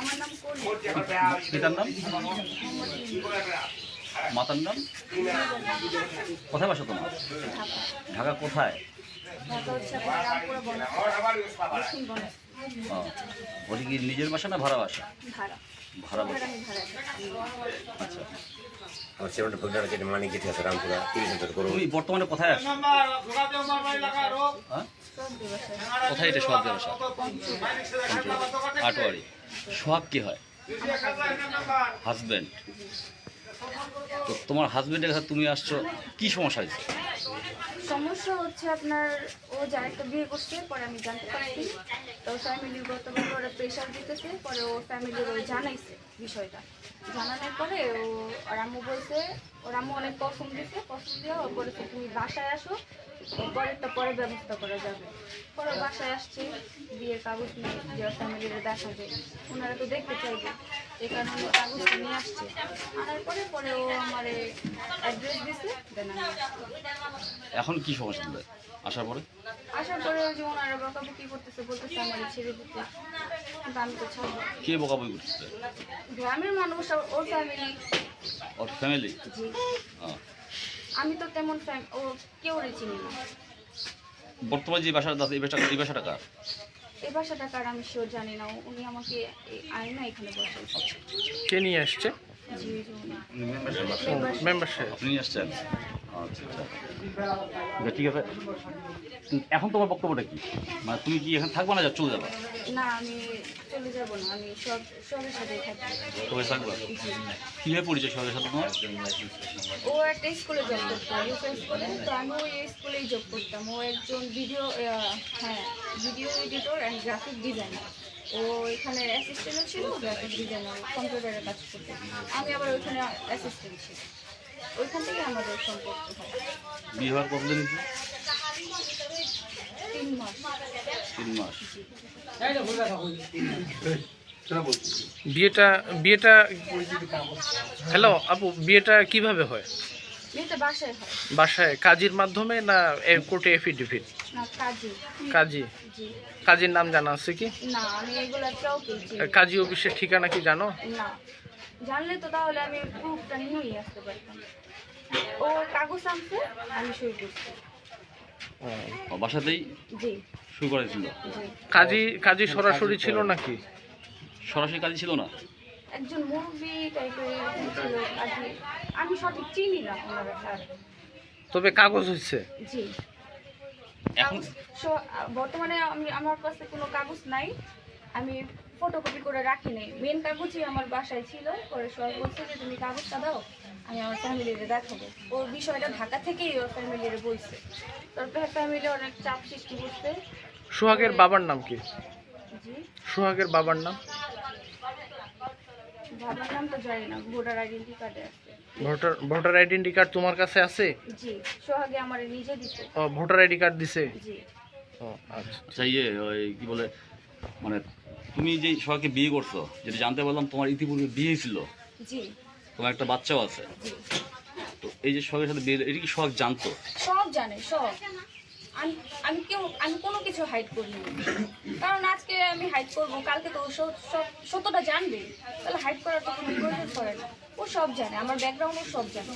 আমার নাম কলি পিতার নাম? মাতার নাম? কোথায় বাসা তোমার? ঢাকা কোথায়? ওটা কি নিজের বাসা না ভাড়া বাসা? ভাড়া। ভাড়া বাসা। আচ্ছা। আমার সেভেন্টি ফোর কেটে মানি কেটে আছে রামপুরা। তিরিশ হাজার করুন। তুমি বর্তমানে কোথায় আছো? হ্যাঁ? কোথায় এটা আটোয়ারি সোহাগ কি হয়? হাজব্যান্ড তো তোমার হাজব্যান্ডের কাছে তুমি আসছো, কি সমস্যা হয়েছে? সমস্যা হচ্ছে আপনার, ও যার একটা বিয়ে করছে, পরে আমি জানতে পারছি। তো ফ্যামিলিগতভাবে ওরা প্রেশার দিতেছে, পরে ও ফ্যামিলির ও জানাইছে বিষয়টা। জানানোর পরে ও, ওর আম্মু বলছে, ওর আম্মু অনেক পছন্দ দিছে পছন্দ ও বলেছে, তুমি বাসায় আসো পরেরটা পরে ব্যবস্থা করা যাবে। পরে বাসায় আসছে বিয়ের কাগজ নিয়ে যে ফ্যামিলির দেখা যায় ওনারা তো দেখতে চাইবে এই কারণে ও কাগজটা নিয়ে আসছে। আনার পরে পরে ও আমার অ্যাড্রেস দিছে দেন এখন কি সমস্যা হবে আসার পরে? আসার পরে ওই যে ওনারা বকাবকি করতেছে বলতেছে আমার ছেড়ে দিতে। কিন্তু আমি তো ছাড়বো কে বকাবকি করতেছে? গ্রামের মানুষ ওর ফ্যামিলি ওর ফ্যামিলি জি। আমি তো তেমন ফ্যান ও কেউ চিনি না। বর্তমান যে ভাষা দাদা এই ভাষাটা এই ভাষাটা কার? এই ভাষাটা কার আমি শিওর জানি না উনি আমাকে আই না এখানে বসে কে নিয়ে আসছে? জি জি মেম্বারশিপ আপনি নিয়ে আসছেন? আচ্ছা। ঠিক আছে। এখন তোমার বক্তব্যটা কি? মানে তুমি কি এখানে থাকবে না যা চলে যাবে? না আমি চলে যাব না আমি সব সবের সাথে থাকি তবে থাকবে? কীভাবে পরিচয় সবার সাথে তোমার? ও একটা স্কুলে জব করতো ইউকে স্কুলে। তো আমি ওই স্কুলেই জব করতাম। ও একজন ভিডিও হ্যাঁ video editor and graphic designer ও এখানে অ্যাসিস্ট্যান্টও ছিল গ্রাফিক ডিজাইনার কম্পিউটারে কাজ করতে। আমি আবার ওইখানে অ্যাসিস্ট্যান্ট ওইখান থেকে আমাদের সম্পর্ক হয়। বিয়ে হওয়ার কতদিন তিন মাস। তিন মাস। বিয়েটা বিয়েটা হ্যালো আপু বিয়েটা কীভাবে হয়? বাসায় হয়। কাজীর মাধ্যমে না কোর্টে এফিডেভিট না কাজী। কাজীর নাম জানা আছে কি। কাজী অফিসের ঠিকানা কি জানো? না। জানলে তো তাহলে আমি প্রুফটা নিয়েই আসতে পারতাম। ও কাগজ আনছে আমি সই করছি। ও, বাসাতেই জি। শুরু করেছিল? কাজী কাজী সরাসরি ছিল নাকি? সরাসরি কাজে ছিল না? একজন মুরব্বী টাইপের ছিল আর কি। আমি সঠিক চিনি না ওনারা আর তবে কাগজ হচ্ছে জি। এখন বর্তমানে আমি আমার কাছে কোনো কাগজ নাই। আমি ফটোকপি করে রাখি নাই মেন কাগজই আমার বাসায় ছিল। পরে সবাই বলছে যে তুমি কাগজটা দাও আমি আমার ফ্যামিলিরে দেখাবো। ওর বিষয়টা ঢাকা থেকেই ওর ফ্যামিলিরে বলছে। তারপরে ফ্যামিলি অনেক চাপ সৃষ্টি করছে। সোহাগের বাবার নাম কি? জি। সোহাগের বাবার নাম? বাবার নাম তো জানি না ভোটার আইডেন্টি কার্ডে আছে। ভোটার ভোটার আইডেন্টি কার্ড তোমার কাছে আছে? জি সোহাগে আমার নিজে দিছে। ও ভোটার আইডি কার্ড দিছে? জি। ও আচ্ছা। আচ্ছা ইয়ে ওই কি বলে মানে তুমি যে সবাইকে বিয়ে করছ যেটা জানতে পারলাম তোমার ইতিপূর্বে বিয়ে ছিল জি। তোমার একটা বাচ্চাও আছে। তো এই যে সোহাগের সাথে বিয়ে এটা কি সোহাগ জানতো? সব জানে সব। আমি আমি কেউ আমি কোনো কিছু হাইড করিনি। কারণ আজকে আমি হাইড করব কালকে তো সব সব সত্যটা জানবে। তাহলে হাইড করার তো কোনো প্রয়োজন পড়ে না। ও সব জানে আমার ব্যাকগ্রাউন্ড ও সব জানে।